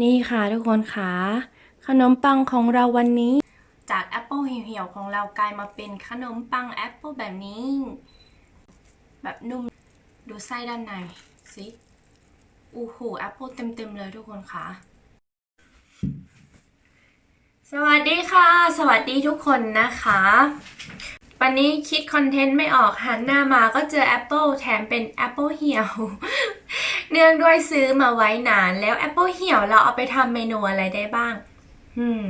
นี่ค่ะทุกคนค่ะ ขนมปังของเราวันนี้ จากแอปเปิลเหี่ยวๆของเรากลายมาเป็นขนมปังแอปเปิลแบบนี้ แบบนุ่มดูไส้ด้านในสิอู้หูแอปเปิลเต็มๆเลยทุกคนค่ะ สวัสดีค่ะ สวัสดีทุกคนนะคะ วันนี้คิดคอนเทนต์ไม่ออกหันหน้ามาก็เจอแอปเปิลแถมเป็นแอปเปิลเหี่ยว เนื่องด้วยซื้อมาไว้นานแล้วแอปเปิลเหี่ยวเราเอาไปทำเมนูอะไรได้บ้าง อืม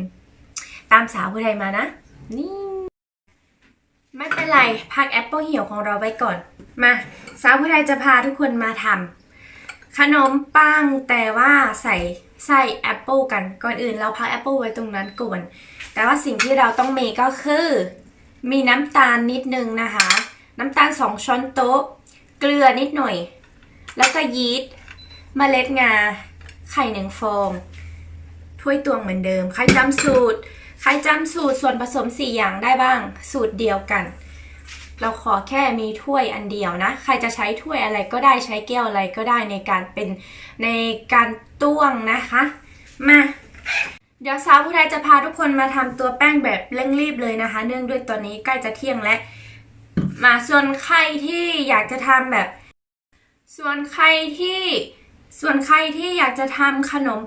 ตามสาวผู้ใดมานะ นี่ ไม่เป็นไร พักแอปเปิลเหี่ยวของเราไว้ก่อน มา สาวผู้ใดจะพาทุกคนมาทำขนมปังแต่ว่าใส่ไส้แอปเปิลกันก่อนอื่นเราพักแอปเปิลไว้ตรงนั้นก่อนแต่ว่าสิ่งที่เราต้องมีก็คือ มีน้ำตาลนิดนึงนะคะ น้ำตาล2ช้อนโต๊ะ เกลือนิดหน่อย แล้วก็ยีสต์เมล็ดงา ไข่หนึ่งฟองถ้วยตวงเหมือนเดิม ใครจำสูตร ใครจำสูตรส่วนผสม 4 อย่างได้บ้าง สูตรเดียวกัน เราขอแค่มีถ้วยอันเดียวนะ ใครจะใช้ถ้วยอะไรก็ได้ใช้แก้วอะไรก็ได้ในการเป็นในการตวงนะคะ มา เดี๋ยวสาวผู้ไทยจะพาทุกคนมาทำตัวแป้งแบบเร่งรีบเลยนะคะ เนื่องด้วยตอนนี้ใกล้จะเที่ยงแล้วมาส่วนใครที่อยากจะทำแบบ ส่วนใครที่ส่วนใครที่อยากจะทำขนม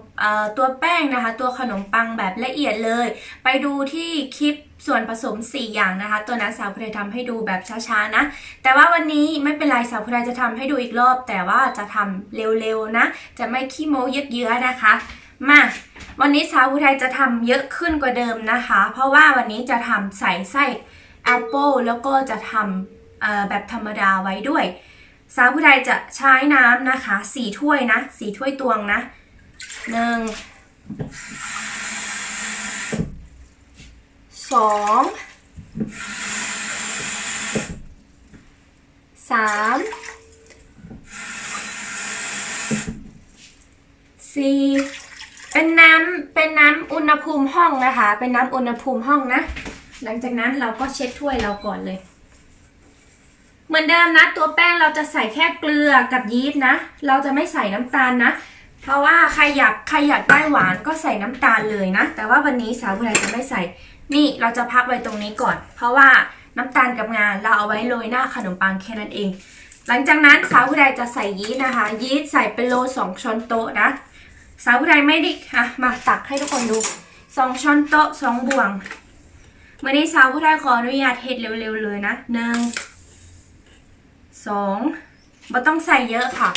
ตัวแป้งนะคะ ตัวขนมปังแบบละเอียดเลย ไปดูที่คลิปส่วนผสม 4 อย่างนะคะ ตัวนั้นสาวผู้ไทยทำให้ดูแบบช้าๆนะ แต่ว่าวันนี้ไม่เป็นไรสาวผู้ไทยจะทำให้ดูอีกรอบ แต่ว่าจะทำเร็วๆนะ จะไม่ขี้โม้เยอะเยื้อนะคะ มาวันนี้สาวผู้ไทยจะทำเยอะขึ้นกว่าเดิมนะคะ เพราะว่าวันนี้จะทำใส่ไส้แอปเปิลแล้วก็จะทำแบบธรรมดาไว้ด้วย สาวผู้ไทยจะใช้น้ำนะคะสี่ถ้วยนะสี่ถ้วยตวงนะหนึ่งสองสามสี่ เป็นน้ำเป็นน้ำอุณหภูมิห้องนะคะ เป็นน้ำอุณหภูมิห้องนะ หลังจากนั้นเราก็เช็ดถ้วยเราก่อนเลย เหมือนเดิมนะ ตัวแป้งเราจะใส่แค่เกลือกับยีสต์นะ เราจะไม่ใส่น้ำตาลนะ เพราะว่าใครอยากใครอยากได้หวานก็ใส่น้ำตาลเลยนะ แต่ว่าวันนี้สาวผู้ใดจะไม่ใส่ นี่เราจะพักไว้ตรงนี้ก่อน เพราะว่าน้ำตาลกับงาเราเอาไว้โรยหน้าขนมปังแค่นั้นเอง หลังจากนั้นสาวผู้ใดจะใส่ยีสต์นะคะ ยีสต์ใส่เป็นโลสองช้อนโต๊ะนะ สาวผู้ใดไม่ด้อะมาตักให้ทุกคนดูสองช้อนโต๊ะสองบ่วงวันนี้สาวผู้ใดขออนุญาตเฮ็ดเร็วๆเลยนะหนึ่งสองไม่ต้องใส่เยอะค่ะ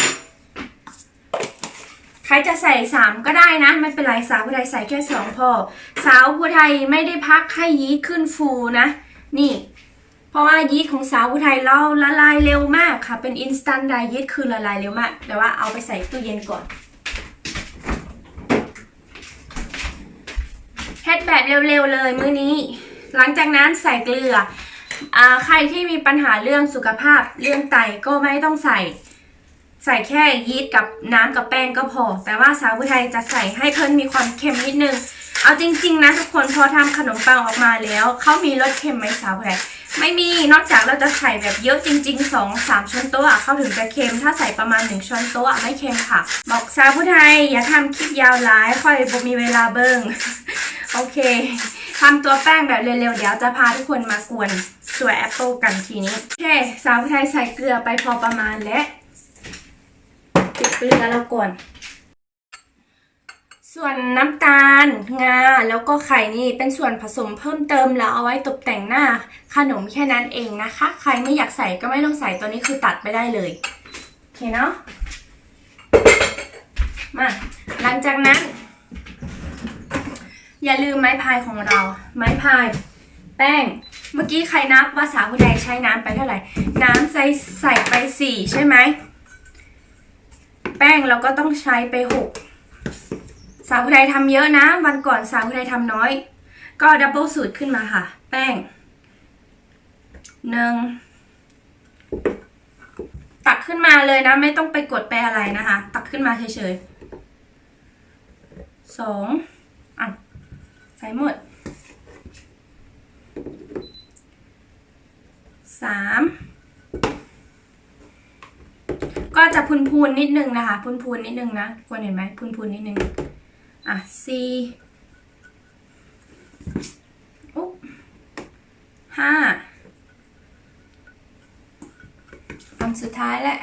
ใครจะใส่สามก็ได้นะ ไม่เป็นไรสาวผู้ไทยใส่แค่สองพอ สาวผู้ไทยไม่ได้พักให้ยีสขึ้นฟูนะ นี่ เพราะว่ายีสของสาวผู้ไทยเราละลายเร็วมากค่ะ เป็นอินสแตนต์ไดยีสต์คือละลายเร็วมาก แต่ว่าเอาไปใส่ตู้เย็นก่อน ฮ็ดแบบเร็วๆเลยมื้อนี้ หลังจากนั้นใส่เกลืออ่าใครที่มีปัญหาเรื่องสุขภาพเรื่องไตก็ไม่ต้องใส่ ใส่แค่ยีสต์กับน้ำกับแป้งก็พอ แต่ว่าสาวผู้ไทยจะใส่ให้เพิ่นมีความเค็มนิดนึง เอาจริง ๆ นะทุกคนพอทำขนมปังออกมาแล้วเขามีรสเค็มไหมสาวผู้ไทย ไม่มีนอกจากเราจะใส่แบบเยอะจริงๆสองสามช้อนโต๊ะอะเข้าถึงจะเค็ม ถ้าใส่ประมาณหนึ่งช้อนโต๊ะอะไม่เค็มค่ะ บอกสาวผู้ไทย อย่าทำคลิปยาวหลายค่อยบ่มีเวลาเบิ้งโอเคทำตัวแป้งแบบเร็วๆ เดี๋ยวจะพาทุกคนมากวนตัวแอปเปิลกันทีนี้ โอเค สาวไทยใส่เกลือไปพอประมาณและติดเกลือแล้วก่อน ส่วนน้ำตาล งา แล้วก็ไข่นี่เป็นส่วนผสมเพิ่มเติมแล้วเอาไว้ตกแต่งหน้าขนมแค่นั้นเองนะคะ ใครไม่อยากใส่ก็ไม่ต้องใส่ตัวนี้คือตัดไปได้เลยโอเคเนาะมาหลังจากนั้น อย่าลืมไม้พายของเรา ไม้พาย แป้ง เมื่อกี้ใครนับว่าสาวผู้ใดใช้น้ำไปเท่าไหร่ น้ำใส่ใส่ไปสี่ใช่ไหม แป้งเราก็ต้องใช้ไปหก สาวผู้ใดทำเยอะนะ วันก่อนสาวผู้ใดทำน้อย ก็ดับเบิลสูตรขึ้นมาค่ะ แป้งหนึ่งตักขึ้นมาเลยนะ ไม่ต้องไปกดไปอะไรนะคะ ตักขึ้นมาเฉยๆสองอะใส่หมดสามก็จะพูนๆนิดนึงนะคะ พูนๆนิดนึงนะควรเห็นไหมพูนๆนิดนึง อะสี่อุ๊บห้าอันสุดท้ายแหละ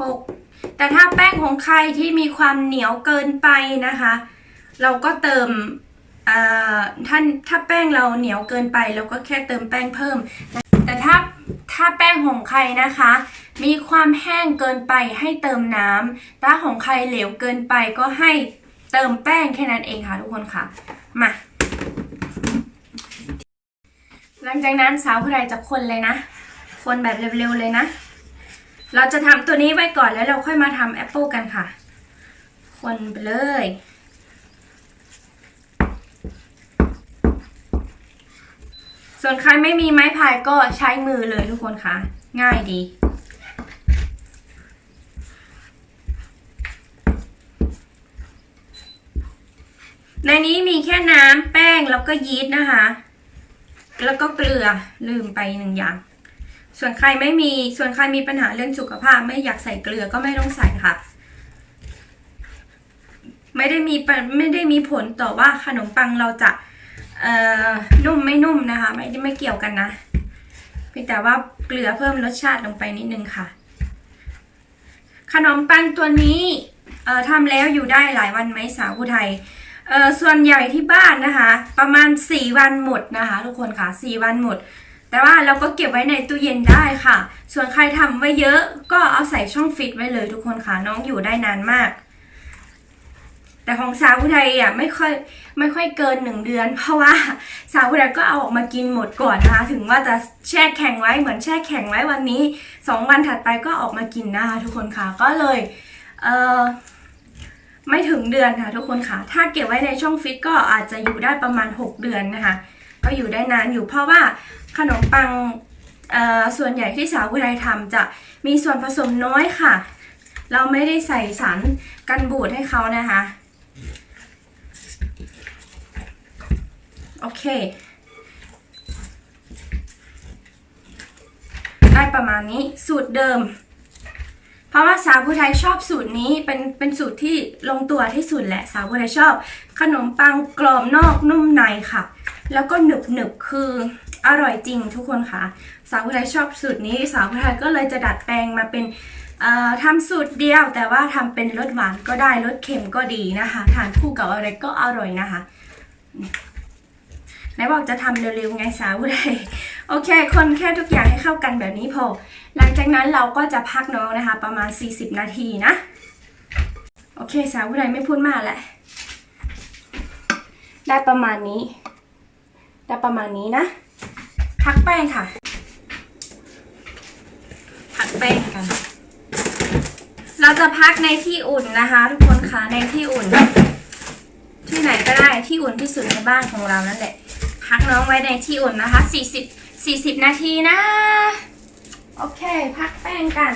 หกแต่ถ้าแป้งของใครที่มีความเหนียวเกินไปนะคะ เราก็เติมเอ่อถ้าถ้าแป้งเราเหนียวเกินไป เราก็แค่เติมแป้งเพิ่ม ถ้าแป้งของใครนะคะ มีความแห้งเกินไปให้เติมน้ำถ้าของใครเหลวเกินไปก็ให้เติมแป้งแค่นั้นเองค่ะทุกคนค่ะ มา หลังจากนั้นสาวผู้ใดจะคนเลยนะ คนแบบเร็วๆเลยนะ เราจะทำตัวนี้ไว้ก่อนแล้วเราค่อยมาทำแอปเปิลกันค่ะ คนไปเลย ส่วนใครไม่มีไม้พายก็ใช้มือเลยทุกคนค่ะ ง่ายดีในนี้มีแค่น้ำแป้งแล้วก็ยีสต์นะคะ แล้วก็เกลือลืมไปหนึ่งอย่าง ส่วนใครไม่มีส่วนใครมีปัญหาเรื่องสุขภาพ ไม่อยากใส่เกลือก็ไม่ต้องใส่ค่ะ ไม่ได้มีไม่ได้มีผลต่อว่าขนมปังเราจะ นุ่มไม่นุ่มนะคะ ไม่ไม่เกี่ยวกันนะเพียงแต่ว่าเกลือเพิ่มรสชาติลงไปนิดนึงค่ะ ขนมปังตัวนี้เอ่อทำแล้วอยู่ได้หลายวันไหมสาวผู้ไทยเอ่อส่วนใหญ่ที่บ้านนะคะ ประมาณ 4 วันหมดนะคะ ทุกคนค่ะ 4 วันหมด แต่ว่าเราก็เก็บไว้ในตู้เย็นได้ค่ะ ส่วนใครทำไว้เยอะก็เอาใส่ช่องฟิตไว้เลยทุกคนค่ะ น้องอยู่ได้นานมาก แต่ของสาวผู้ไทยอะไม่ค่อยไม่ค่อยเกินหนึ่งเดือน เพราะว่าสาวผู้ไทยก็เอาออกมากินหมดก่อนนะคะถึงว่าจะแช่แข็งไว้เหมือนแช่แข็งไว้วันนี้สองวันถัดไปก็ออกมากินนะคะทุกคนค่ะก็เลยเออไม่ถึงเดือนค่ะทุกคนค่ะ ถ้าเก็บไว้ในช่องฟิตก็อาจจะอยู่ได้ประมาณ 6 เดือนนะคะก็อยู่ได้นานอยู่เพราะว่าขนมปังเออส่วนใหญ่ที่สาวผู้ไทยทำจะมีส่วนผสมน้อยค่ะ เราไม่ได้ใส่สารกันบูดให้เขานะคะ โอเค ได้ประมาณนี้สูตรเดิม เพราะว่าสาวผู้ไทยชอบสูตรนี้เป็นเป็นสูตรที่ลงตัวที่สุดแหละสาวผู้ไทยชอบ ขนมปังกรอบนอกนุ่มในค่ะ แล้วก็หนึบหนึบคืออร่อยจริงทุกคนค่ะ สาวผู้ไทยชอบสูตรนี้ สาวผู้ไทยก็เลยจะดัดแปลงมาเป็นทำสูตรเดียวแต่ว่าทำเป็นรสหวานก็ได้รสเค็มก็ดีนะคะ ทานคู่กับอะไรก็อร่อยนะคะ ไหนบอกจะทำเร็วๆไงสาวผู้ใดโอเค คนแค่ทุกอย่างให้เข้ากันแบบนี้พอ หลังจากนั้นเราก็จะพักน้องนะคะ ประมาณ 40 นาทีนะ โอเคสาวผู้ใดไม่พูดมากแหละ ได้ประมาณนี้ ได้ประมาณนี้นะ พักแป้งค่ะ พักแป้งกัน เราจะพักในที่อุ่นนะคะ ทุกคนคะในที่อุ่น ที่ไหนก็ได้ที่อุ่นที่สุดในบ้านของเรานั่นแหละ พักน้องไว้ในที่อุ่นนะคะ 40 40 นาทีนะ โอเค พักแป้งกัน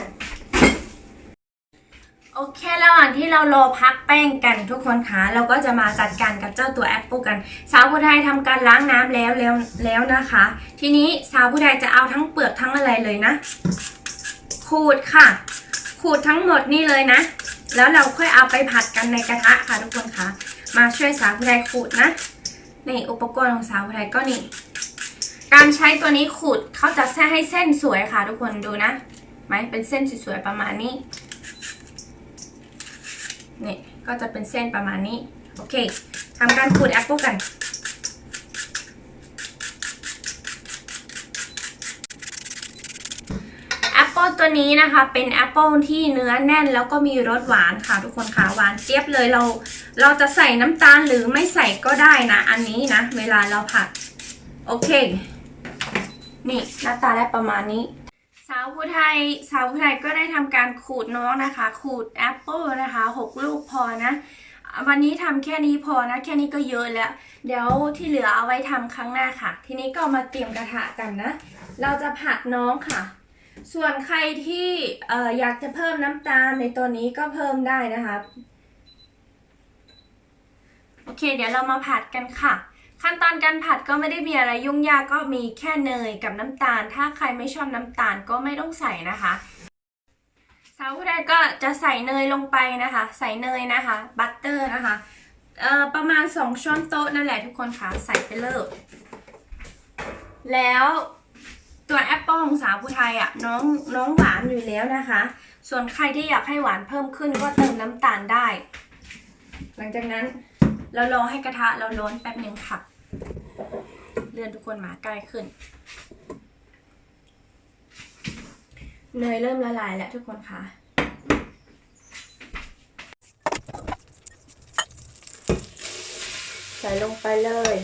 โอเค ระหว่างที่เรารอพักแป้งกันทุกคนคะ เราก็จะมาจัดการกับเจ้าตัวแอปเปิลกัน สาวผู้ไทยทำการล้างน้ำแล้วแล้วแล้วนะคะ ทีนี้สาวผู้ไทยจะเอาทั้งเปลือกทั้งอะไรเลยนะ ขูดค่ะ ขูดทั้งหมดนี่เลยนะ แล้วเราค่อยเอาไปผัดกันในกระทะค่ะทุกคนคะ มาช่วยสาวผู้ไทยขูดนะ นี่อุปกรณ์ของสาวไทยก็นี่ การใช้ตัวนี้ขูดเขาจะแซ่ให้เส้นสวยค่ะ ทุกคนดูนะไหมเป็นเส้นสวยๆประมาณนี้นี่ก็จะเป็นเส้นประมาณนี้ โอเคทำการขูดแอปเปิลกัน แอปเปิลตัวนี้นะคะ เป็นแอปเปิลที่เนื้อแน่นแล้วก็มีรสหวานค่ะทุกคนค่ะ หวานเจี๊ยบเลยเรา เราจะใส่น้ำตาลหรือไม่ใส่ก็ได้นะ อันนี้นะ เวลาเราผัด โอเค นี่หน้าตาได้ประมาณนี้ สาวผู้ไทย สาวผู้ไทยก็ได้ทำการขูดน้องนะคะ ขูดแอปเปิลนะคะหกลูกพอนะ วันนี้ทำแค่นี้พอนะ แค่นี้ก็เยอะแล้ว เดี๋ยวที่เหลือเอาไว้ทำครั้งหน้าค่ะ ทีนี้ก็มาเตรียมกระทะกันนะ เราจะผัดน้องค่ะส่วนใครที่อออยากจะเพิ่มน้ำตาลในตัวนี้ก็เพิ่มได้นะคะ อเค เดี๋ยวเรามาผัดกันค่ะ ขั้นตอนการผัดก็ไม่ได้มีอะไรยุ่งยากก็มีแค่เนยกับน้ำตาล ถ้าใครไม่ชอบน้ำตาลก็ไม่ต้องใส่นะคะสาวผู้ใดก็จะใส่เนยลงไปนะคะ ใส่เนยนะคะ บัตเตอร์นะคะเอ่อประมาณ 2 ช้อนโต๊ะนั่นแหละทุกคนค่ะ ใส่ไปเลยแล้วตัวแอปเปิลของสาวผู้ไทยอะน้องน้องหวานอยู่แล้วนะคะ ส่วนใครที่อยากให้หวานเพิ่มขึ้นก็เติมน้ำตาลได้ หลังจากนั้น เรารอให้กระทะเราร้อนแป๊บหนึ่งค่ะ เลื่อนทุกคนมาใกล้ขึ้น เนยเริ่มละลายแล้วทุกคนค่ะใส่ลงไปเลย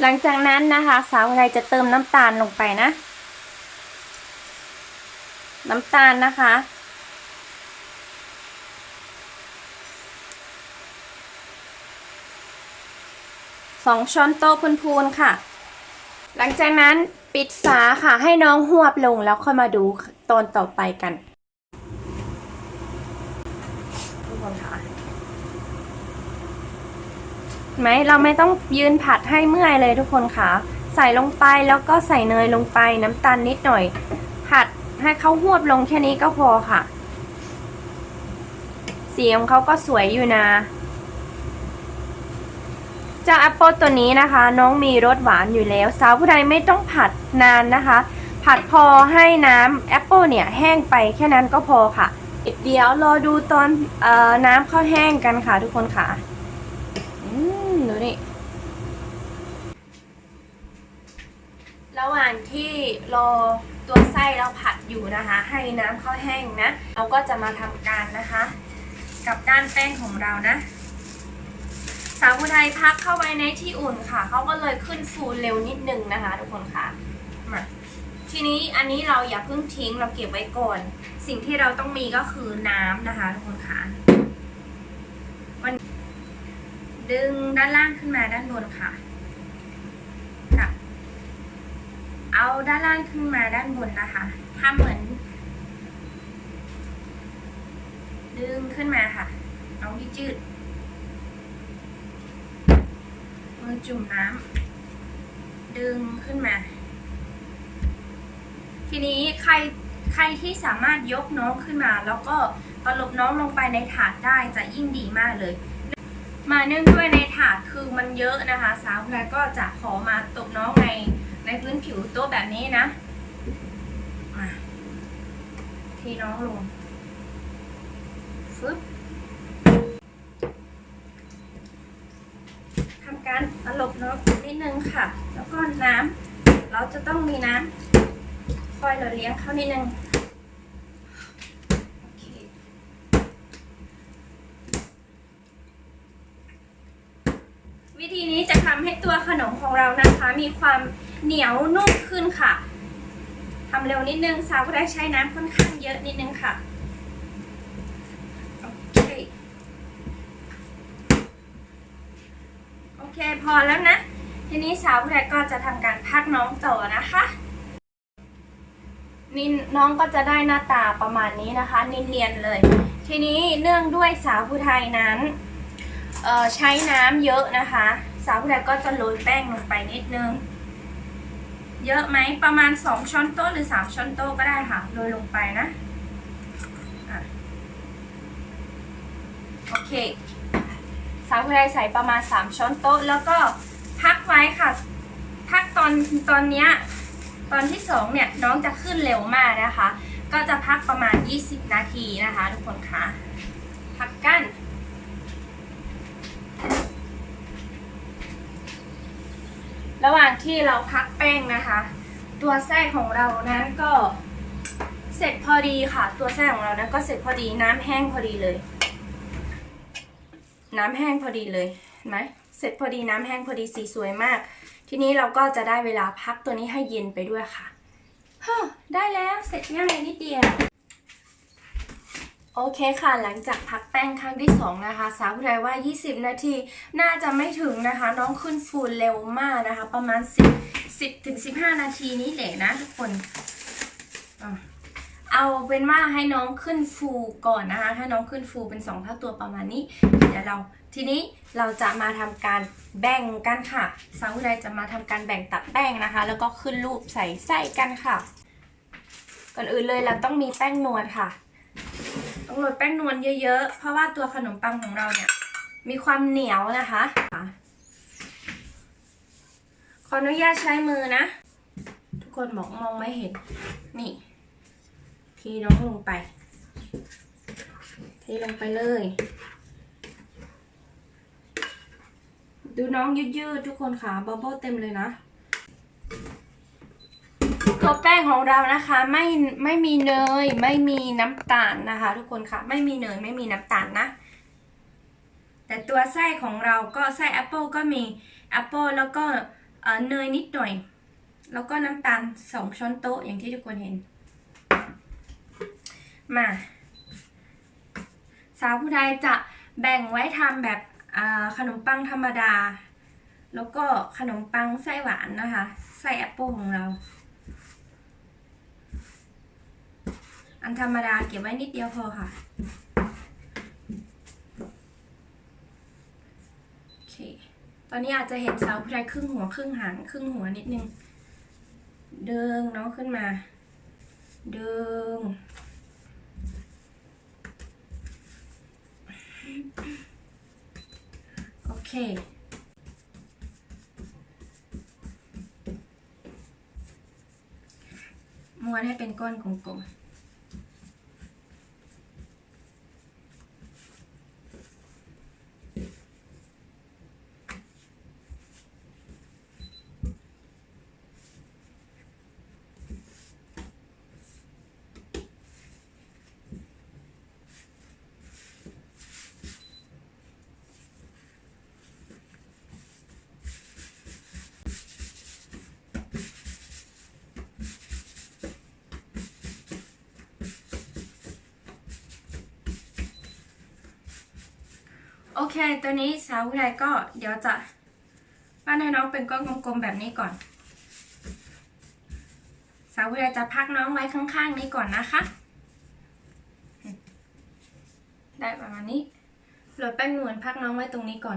หลังจากนั้นนะคะ สาวไทยจะเติมน้ำตาลลงไปนะ น้ำตาลนะคะ สองช้อนโต๊ะพูนๆค่ะ หลังจากนั้นปิดฝาค่ะให้น้องหวบลงแล้วค่อยมาดูตอนต่อไปกันทุกคนค่ะเห็นไหมเราไม่ต้องยืนผัดให้เมื่อยเลยทุกคนค่ะ ใส่ลงไปแล้วก็ใส่เนยลงไปน้ำตาลนิดหน่อย ให้เขาหวบลงแค่นี้ก็พอค่ะ สีของเขาก็สวยอยู่นะเจ้าแอปเปิลตัวนี้นะคะ น้องมีรสหวานอยู่แล้ว สาวผู้ใดไม่ต้องผัดนานนะคะ ผัดพอให้น้ำแอปเปิลเนี่ยแห้งไปแค่นั้นก็พอค่ะ เดี๋ยวรอดูตอนเออน้ำเข้าแห้งกันค่ะทุกคนค่ะอืมดูนี่ระหว่างที่รอ ตัวไส้เราผัดอยู่นะคะ ให้น้ำข้าวแห้งนะ เราก็จะมาทำการนะคะ กับด้านแป้งของเรานะ สาวผู้ไทยพักเข้าไว้ในที่อุ่นค่ะเขาก็เลยขึ้นฟูเร็วนิดนึงนะคะ ทุกคนค่ะมาทีนี้อันนี้เราอย่าเพิ่งทิ้งเราเก็บไว้ก่อน สิ่งที่เราต้องมีก็คือน้ำนะคะทุกคนค่ะมันดึงด้านล่างขึ้นมาด้านบนค่ะ ค่ะ เอาด้านล่างขึ้นมาด้านบนนะคะทำเหมือน ดึงขึ้นมาค่ะ เอาที่จืด มือจุ่มน้ำดึงขึ้นมา ทีนี้ใครใครที่สามารถยกน้องขึ้นมา แล้วก็ตลบน้องลงไปในถาดได้จะยิ่งดีมากเลย มาเนื่องด้วยในถาดคือมันเยอะนะคะ สาวพลายก็จะขอมาตบน้องใน ในพื้นผิวโต๊ะแบบนี้นะทีน้องลงฟึบทำการตลบน้ำนิดนึงค่ะ แล้วก็น้ำเราจะต้องมีน้ำคอยเราเลี้ยงเขานิดนึงวิธีนี้จะทำให้ตัวขนมของเรานะคะ มีความ เหนียวนุ่มขึ้นค่ะทำเร็วนิดนึงสาวก็ได้ใช้น้ำค่อนข้างเยอะนิดนึงค่ะโอเคโอเคพอแล้วนะทีนี้สาวผู้ใดก็จะทำการพักน้องต่อนะคะนี่น้องก็จะได้หน้าตาประมาณนี้นะคะเนียนๆเลย ทีนี้เนื่องด้วยสาวผู้ไทยนั้นใช้น้ำเยอะนะคะ สาวผู้ไทยก็จะโรยแป้งลงไปนิดนึง เยอะไหมประมาณ 2 ช้อนโต๊ะหรือ 3 ช้อนโต๊ะก็ได้ค่ะโรยลงไปนะอะโอเคสาวผู้ใดใส่ประมาณ 3 ช้อนโต๊ะ แล้วก็พักไว้ค่ะ พักตอนตอนเนี้ยตอนที่ 2 เนี่ย น้องจะขึ้นเร็วมากนะคะ ก็จะพักประมาณ 20 นาทีนะคะ ทุกคนคะพักกัน ระหว่างที่เราพักแป้งนะคะ ตัวไส้ของเรานั้นก็ เสร็จพอดีค่ะ ตัวไส้ของเรานั้นก็เสร็จพอดีน้ำแห้งพอดีเลย น้ำแห้งพอดีเลยเห็นไหมเสร็จพอดีน้ำแห้งพอดีสีสวยมาก ทีนี้เราก็จะได้เวลาพักตัวนี้ให้เย็นไปด้วยค่ะฮได้แล้วเสร็จง่ายนิดเดียว โอเคค่ะหลังจากพักแป้งครั้งที่สองนะคะ สาวผู้ใดว่า 20 นาที น่าจะไม่ถึงนะคะ น้องขึ้นฟูเร็วมากนะคะ ประมาณ 10 10ถึง15 นาทีนี้แหละนะทุกคน เอาเป็นว่าให้น้องขึ้นฟูก่อนนะคะถ้าน้องขึ้นฟูเป็น2เท่าตัวประมาณนี้ เดี๋ยวเราทีนี้เราจะมาทำการแบ่งกันค่ะ สาวผู้ใดจะมาทำการแบ่งตัดแป้งนะคะ แล้วก็ขึ้นรูปใส่ไส้กันค่ะ ก่อนอื่นเลยเราต้องมีแป้งนวลค่ะ ต้องโรยแป้งนวลเยอะๆ เพราะว่าตัวขนมปังของเราเนี่ย มีความเหนียวนะคะ ขออนุญาตใช้มือนะ ทุกคนบอกมองไม่เห็น นี่ ทีน้องลงไปเทลงไปเลย ดูน้องยืดๆทุกคนค่ะบับเบิ้ลเต็มเลยนะ ตัวแป้งของเรานะคะไม่ไม่มีเนย ไม่มีน้ำตาลนะคะ ทุกคนค่ะ ไม่มีเนยไม่มีน้ำตาลนะ แต่ตัวไส้ของเราก็ไส้แอปเปิลก็มีแอปเปิลแล้วก็เนยนิดหน่อย แล้วก็น้ำตาลสองช้อนโต๊ะอย่างที่ทุกคนเห็น มา สาวผู้ใดจะแบ่งไว้ทำแบบขนมปังธรรมดา แล้วก็ขนมปังไส้หวานนะคะ ไส้แอปเปิลของเรา อันธรรมดาเก็บไว้นิดเดียวพอค่ะ โอเค ตอนนี้อาจจะเห็นเสาวผู้ใดครึ่งหัวครึ่งหางครึ่งหัวนิดนึงดึงน้องขึ้นมาดึงโอเคม้วนให้เป็นก้อนกลมๆ เค ตัวนี้สาวผู้ใดก็เดี๋ยวจะปั้นให้น้องเป็นก้อนกลมๆแบบนี้ก่อน สาวผู้ใดจะพักน้องไว้ข้างๆนี้ก่อนนะคะ ได้ประมาณนี้โรยแป้งนวลพักน้องไว้ตรงนี้ก่อน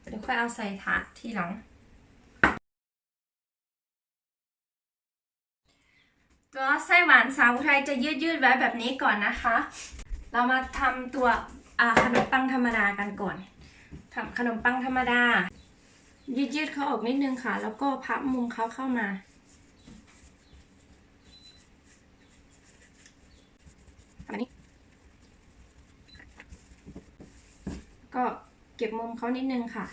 เดี๋ยวค่อยเอาใส่ถาดทีหลัง ตัวไส้หวานสาวไทยจะยืดยืดๆไว้แบบนี้ก่อนนะคะ เรามาทำตัวขนมปังธรรมดากันก่อนทำขนมปังธรรมดา ยืดยืดๆเขาออกนิดนึงค่ะ แล้วก็พับมุมเขาเข้ามา แบบนี้ ก็เก็บมุมเขานิดนึงค่ะ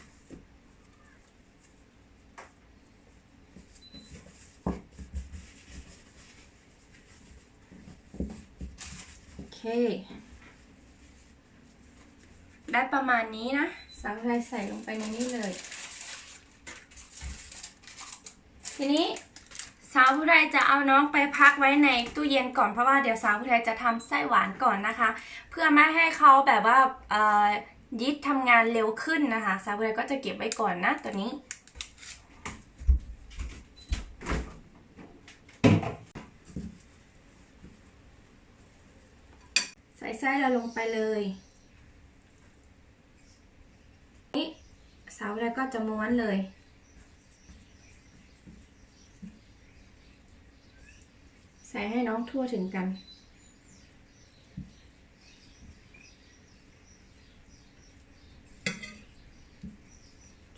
โอเค ได้ประมาณนี้นะ สาวไทยใส่ลงไปในนี้เลย ทีนี้สาวผู้ใดจะเอาน้องไปพักไว้ในตู้เย็นก่อนเพราะว่าเดี๋ยวสาวผู้ใดจะทำไส้หวานก่อนนะคะ เพื่อไม่ให้เขาแบบว่าเอ่อยิดทำงานเร็วขึ้นนะคะ สาวผู้ใดก็จะเก็บไว้ก่อนนะตัวนี้ ใส่ไส้เราลงไปเลย นี่สาแล้วก็จะม้วนเลย ใส่ให้น้องทั่วถึงกัน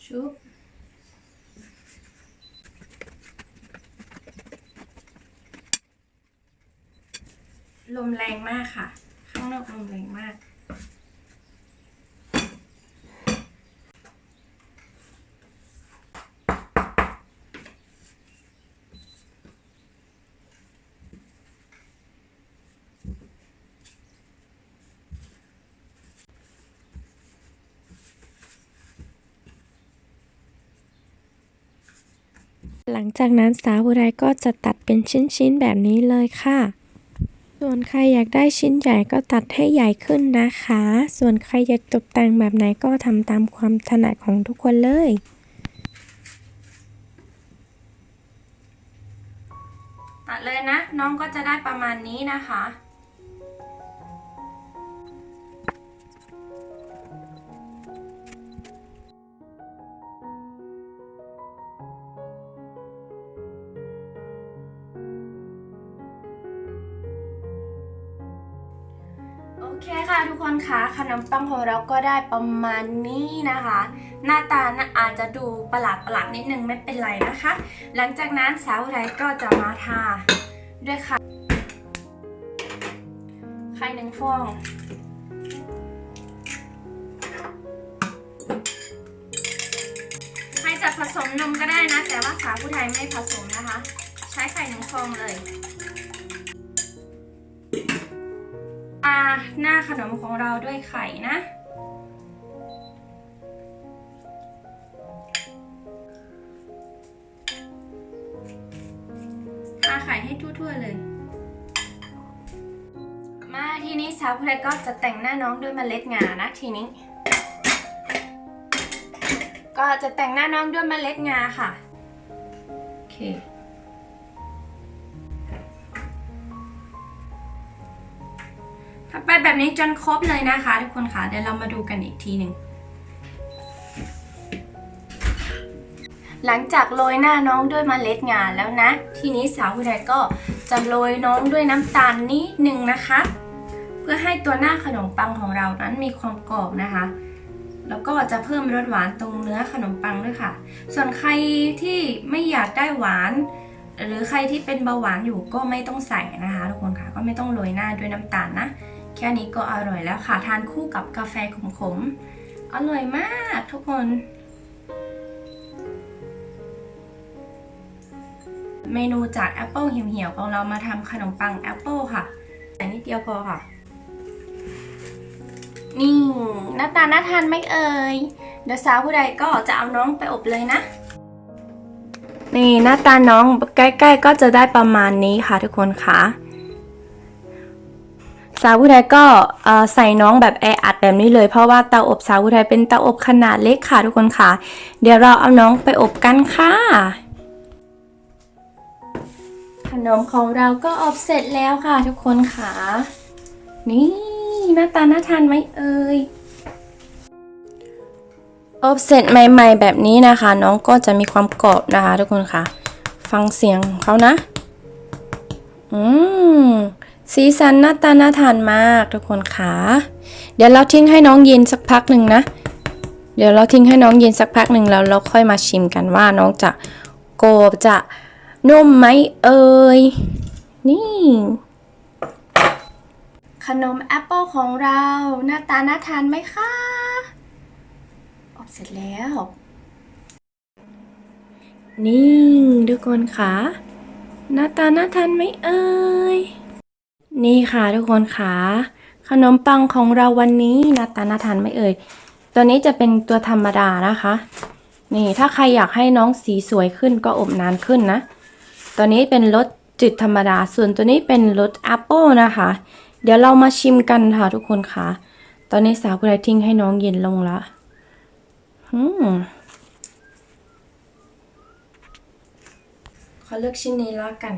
ชุบลมแรงมากค่ะ ข้างนอกลมแรงมาก หลังจากนั้นสาวุไรก็จะตัดเป็นชิ้นๆแบบนี้เลยค่ะส่วนใครอยากได้ชิ้นใหญ่ก็ตัดให้ใหญ่ขึ้นนะคะ ส่วนใครอยากตกแต่งแบบไหนก็ทำตามความถนัดของทุกคนเลย ตัดเลยนะ น้องก็จะได้ประมาณนี้นะคะ เคค่ะทุกคนคะขนมปังของเราก็ได้ประมาณนี้นะคะ หน้าตานะอาจจะดูประหลาดประหลาดๆนิดนึงไม่เป็นไรนะคะ หลังจากนั้นสาวไทยก็จะมาทาด้วยค่ะไข่หนึ่งฟองใครจะผสมนมก็ได้นะ แต่ว่าสาวผู้ไทยไม่ผสมนะคะ ใช้ไข่หนึ่งฟองเลย ขนมของเราด้วยไข่นะ ทาไข่ให้ทั่วๆเลย มาทีนี้สาวผู้ไทยก็จะแต่งหน้าน้องด้วยเมล็ดงานะทีนี้ ก็จะแต่งหน้าน้องด้วยเมล็ดงาค่ะ โอเค ไปแบบนี้จนครบเลยนะคะทุกคนค่ะเดี๋ยวเรามาดูกันอีกทีหนึ่งหลังจากโรยหน้าน้องด้วยเมล็ดงาแล้วนะ ทีนี้สาวผู้ใดก็จะโรยน้องด้วยน้ำตาลนิดนึงนะคะ เพื่อให้ตัวหน้าขนมปังของเรานั้นมีความกรอบนะคะ แล้วก็จะเพิ่มรสหวานตรงเนื้อขนมปังด้วยค่ะ ส่วนใครที่ไม่อยากได้หวาน หรือใครที่เป็นเบาหวานอยู่ก็ไม่ต้องใส่นะคะทุกคนค่ะก็ไม่ต้องโรยหน้าด้วยน้ำตาลนะ แค่นี้ก็อร่อยแล้วค่ะ ทานคู่กับกาแฟขมๆ อร่อยมากทุกคน เมนูจากแอปเปิลเหี่ยวๆของเรามาทำขนมปังแอปเปิลค่ะ แต่นิดเดียวพอค่ะ นี่หน้าตาน่าทานไหมเอ่ย เดี๋ยวสาวผู้ใดก็จะเอาน้องไปอบเลยนะนี่หน้าตาน้องใกล้ ๆ ก็จะได้ประมาณนี้ค่ะทุกคนค่ะ สาวผู้ใดก็ใส่น้องแบบแออัดแบบนี้เลยเพราะว่าเตาอบสาวผู้ใดเป็นเตาอบขนาดเล็กค่ะทุกคนค่ะ เดี๋ยวเราเอาน้องไปอบกันค่ะ ขนมของเราก็อบเสร็จแล้วค่ะทุกคนค่ะ นี่หน้าตาน่าทานไหมเอ่ยอบเสร็จใหม่ๆแบบนี้นะคะ น้องก็จะมีความกรอบนะคะ ทุกคนค่ะ ฟังเสียงเขานะ อืม สีสันหน้าตาน่าทานมากทุกคนค่ะ เดี๋ยวเราทิ้งให้น้องเย็นสักพักหนึ่งนะ เดี๋ยวเราทิ้งให้น้องเย็นสักพักหนึ่งแล้วเราค่อยมาชิมกันว่าน้องจะกรอบจะนุ่มไหมเอ่ย นี่ ขนมแอปเปิลของเราหน้าตาน่าทานไหมคะอบเสร็จแล้ว นี่ทุกคนค่ะ หน้าตาน่าทานไหมเอ่ย นี่ค่ะทุกคนค่ะขนมปังของเราวันนี้นาตานาทานไหมเอ่ย ตัวนี้จะเป็นตัวธรรมดานะคะ นี่ถ้าใครอยากให้น้องสีสวยขึ้นก็อบนานขึ้นนะ ตัวนี้เป็นรสจืดธรรมดา ส่วนตัวนี้เป็นรสแอปเปิลนะคะ เดี๋ยวเรามาชิมกันค่ะทุกคนค่ะ ตอนนี้สาวผู้ใดทิ้งให้น้องเย็นลงละอืมขอเลือกชิ้นนี้แล้วกัน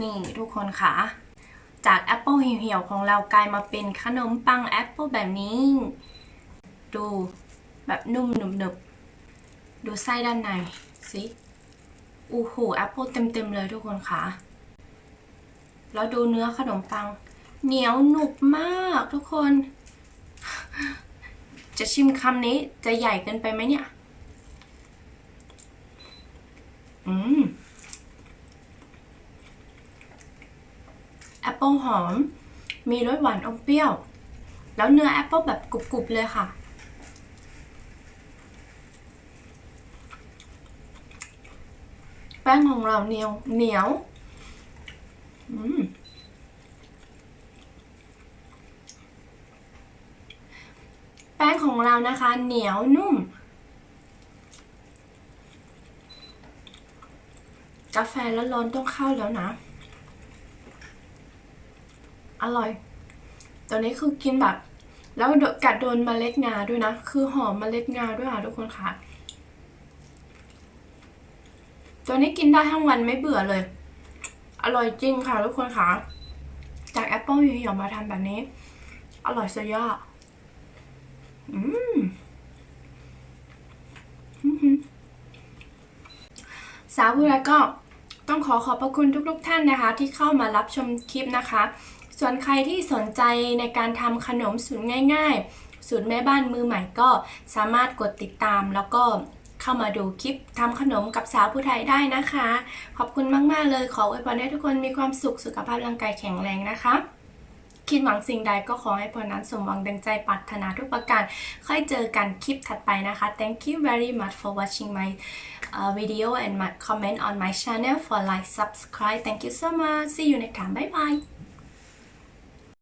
นี่ทุกคนค่ะ จากแอปเปิลเหี่ยวๆของเรากลายมาเป็นขนมปังแอปเปิลแบบนี้ ดูแบบนุ่มหนึบๆดูไส้ด้านใน สิโอ้โหแอปเปิลเต็มๆเลยทุกคนค่ะ แล้วดูเนื้อขนมปัง เหนียวหนุบมากทุกคน จะชิมคำนี้จะใหญ่เกินไปไหมเนี่ย อืม ลหอม มีรสหวานอมเปรี้ยว แล้วเนื้อแอปเปิลแบบกรุบๆเลยค่ะ แป้งของเราเหนียวเหนียวแป้งของเรานะคะ เหนียวนุ่ม กาแฟร้อนๆต้องเข้าแล้วนะ อร่อยตัวนี้คือกินแบบ แล้วกัดโดนเมล็ดงาด้วยนะ คือหอมเมล็ดงาด้วยค่ะทุกคนค่ะ ตัวนี้กินได้ทั้งวันไม่เบื่อเลย อร่อยจริงค่ะทุกคนค่ะ จากแอปเปิลเหี่ยวๆมาทำแบบนี้ อร่อยสุดยอดอืมสาวผู้ใดก็ต้องขอขอบพระคุณทุกๆท่านนะคะ ที่เข้ามารับชมคลิปนะคะ ส่วนใครที่สนใจในการทำขนมสูตรง่ายๆ สูตรแม่บ้านมือใหม่ก็สามารถกดติดตามแล้วก็เข้ามาดูคลิปทำขนมกับสาวผู้ไทยได้นะคะ ขอบคุณมาก ๆ เลยขออวยพรให้ทุกคนมีความสุขสุขภาพร่างกายแข็งแรงนะคะ คิดหวังสิ่งใดก็ขอให้พรนั้นสมหวังดังใจปรารถนาทุกประการ ค่อยเจอกันคลิปถัดไปนะคะ Thank you very much for watching my uh, video and my comment on my channel for like subscribe Thank you so much See you next time Bye bye